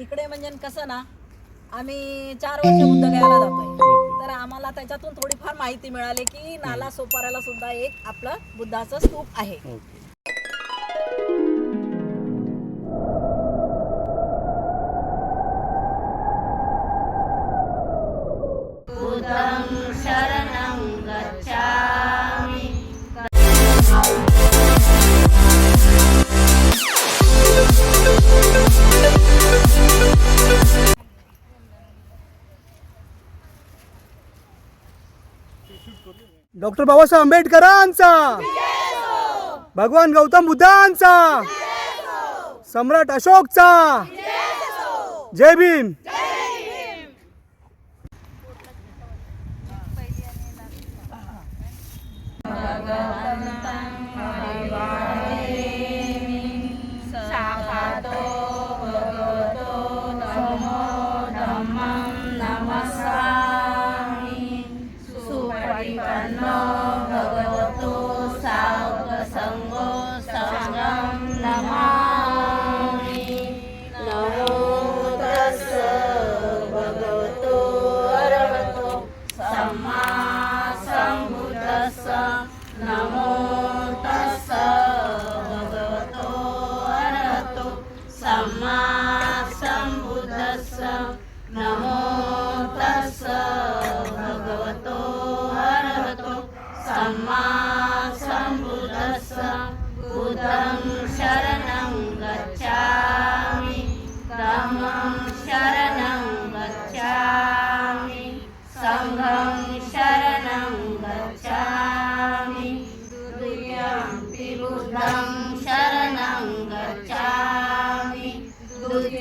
इकडे म्हणजे कसं ना आम्ही चार वर्ष बुद्ध घ्यायला जातोय. तर आम्हाला त्याच्यातून थोडीफार माहिती मिळाली की नाला सोपाऱ्याला सुद्धा एक आपलं बुद्धाचं स्तूप आहे. डॉक्टर बाबासाहेब आंबेडकरांचा. भगवान गौतम बुद्धांचा. सम्राट अशोकचा. जय भीम.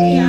Yeah.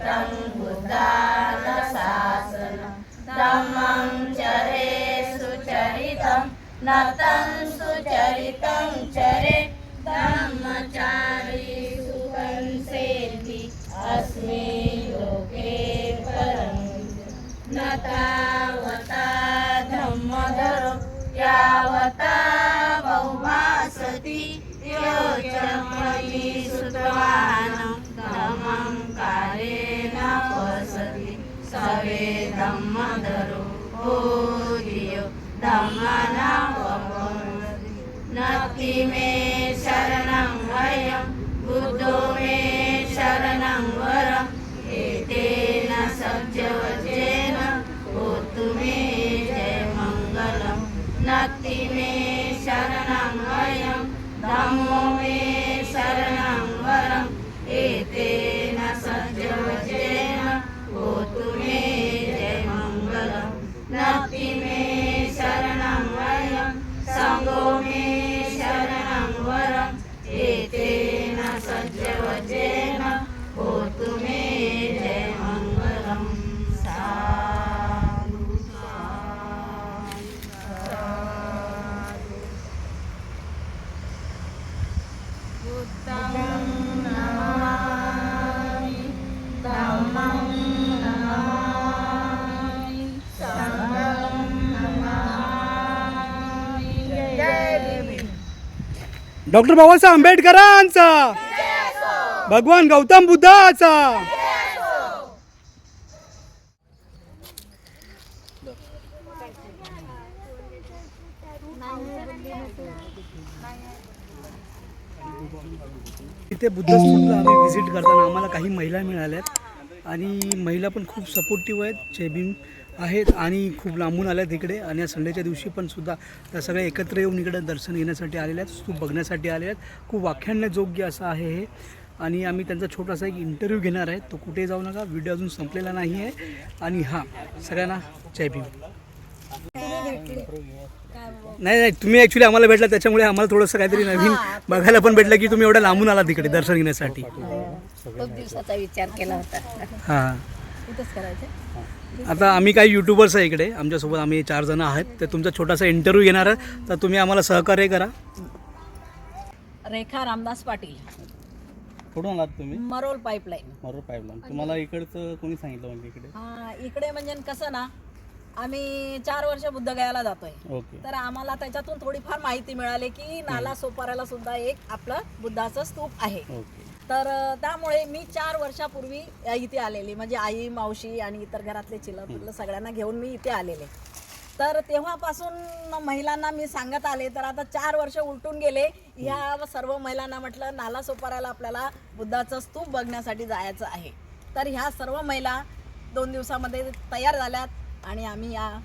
तं बुद्धानशासनं ब्रह्मं चरे सुचरितं न तं सुचरितं चरे ब्रह्मचारी सुकंसेति अस्मे लोके परं न ವೇದಮ್ಮದರು ಓ डॉक्टर बाबासाहेब आंबेडकरांचा. भगवान गौतम बुद्धाचा. इथे बुद्धस्तूपला आम्ही व्हिजिट करताना आम्हाला काही महिला मिळाल्यात. आणि महिला पण खूप सपोर्टिव्ह आहेत. जय आहेत आणि खूप लांबून आल्या तिकडे आणि या संडेच्या दिवशी पण सुद्धा त्या सगळ्या एकत्र येऊन इकडे दर्शन घेण्यासाठी आलेल्या आहेत. खूप बघण्यासाठी आलेल्या आहेत. खूप वाख्यान्ययोग्य असं आहे हे. आणि आम्ही त्यांचा छोटासा एक इंटरव्ह्यू घेणार आहे. तो कुठे जाऊ नका. व्हिडिओ अजून संपलेला नाही आहे आणि हां सगळ्यांना जय भीम. नाही नाही तुम्ही ॲक्च्युली आम्हाला भेटला त्याच्यामुळे आम्हाला थोडंसं काहीतरी नवीन बघायला पण भेटलं की तुम्ही एवढ्या लांबून आला तिकडे दर्शन घेण्यासाठी. खूप दिवसाचा विचार केला होता. हां. इथंच करायचं? आता आम्ही काही युट्यूबर्स आहे इकडे. आमच्यासोबत आम्ही चार जण आहेत. तर तुमचा छोटासा इंटरव्ह्यू घेणार आहे तर तुम्ही आम्हाला सहकार्य करा. रेखा रामदास पाटील. कुठून आलात तुम्ही? मरोल पाईपलाईन. मरोर पाईपलाईन. तुम्हाला इकडचं कोणी सांगितलं म्हणजे इकडे? हा इकडे म्हणजे कसं ना आम्ही चार वर्ष बुद्धगयाला जातोय. ओके. तर आम्हाला त्याच्यातून थोडीफार माहिती मिळाली की नाला सोपाऱ्याला सुद्धा एक आपलं बुद्धाचं स्तूप आहे. ओके. तर त्यामुळे मी चार वर्षापूर्वी इथे आलेली. म्हणजे आई मावशी आणि इतर घरातले चिल्लर सगळ्यांना घेऊन मी इथे आलेले. तर तेव्हापासून महिलांना मी सांगत आले. तर आता चार वर्ष उलटून गेले. ह्या सर्व महिलांना म्हटलं नाला सोपाऱ्याला आपल्याला बुद्धाचं स्तूप बघण्यासाठी जायचं आहे. तर ह्या सर्व महिला दोन दिवसामध्ये तयार झाल्यात. आणि आम्ही या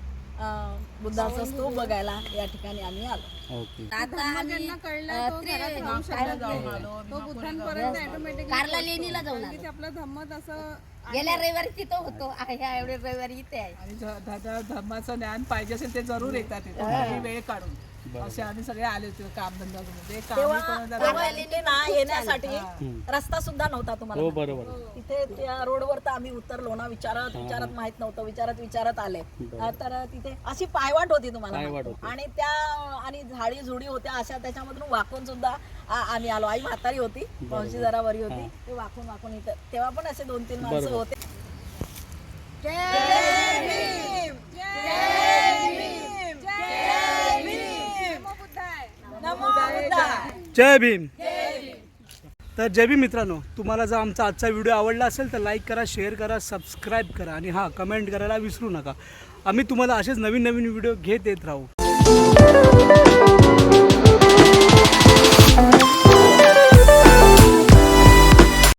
बुद्धाचं स्तूप बघायला या ठिकाणी आम्ही आलो. ओके. आता आम्ही कारला लेणीला जाऊन आलो. आपला धम्मत असं गेल्या रविवारी तिथं होतो. आ- ह्या एवढ्या रविवारी इथे आहे. ध- धम्माचं ज्ञान पाहिजे असेल ते जरूर येतात वेळ काढून. असे आम्ही सगळे आले होते कामधंदा तेव्हा ना येण्यासाठी रस्ता सुद्धा नव्हता तुम्हाला. हो माहिती. बरोबर. तिथे त्या रोडवर तर आम्ही उतरलो ना विचारत विचारत माहीत नव्हतं विचारत विचारत आले. तर तिथे अशी पायवाट होती तुम्हाला. आणि त्या आणि झाडी झुडी होत्या अशा त्याच्यामधून वाकून सुद्धा आ- आम्ही आलो. आई म्हातारी होती. मावशी जरा बरी होती. ते वाकून वाकून इथं तेव्हा पण असे दोन तीन माणसं होते. नमो बुद्धाय. जय भीम. तर जय भीम मित्रांनो तुम्हाला जर आमचा आजचा व्हिडिओ आवडला असेल तर लाईक करा शेअर करा सबस्क्राईब करा आणि हां कमेंट करायला विसरू नका. आम्ही तुम्हाला असेच नवीन नवीन व्हिडिओ घेत येत राहू.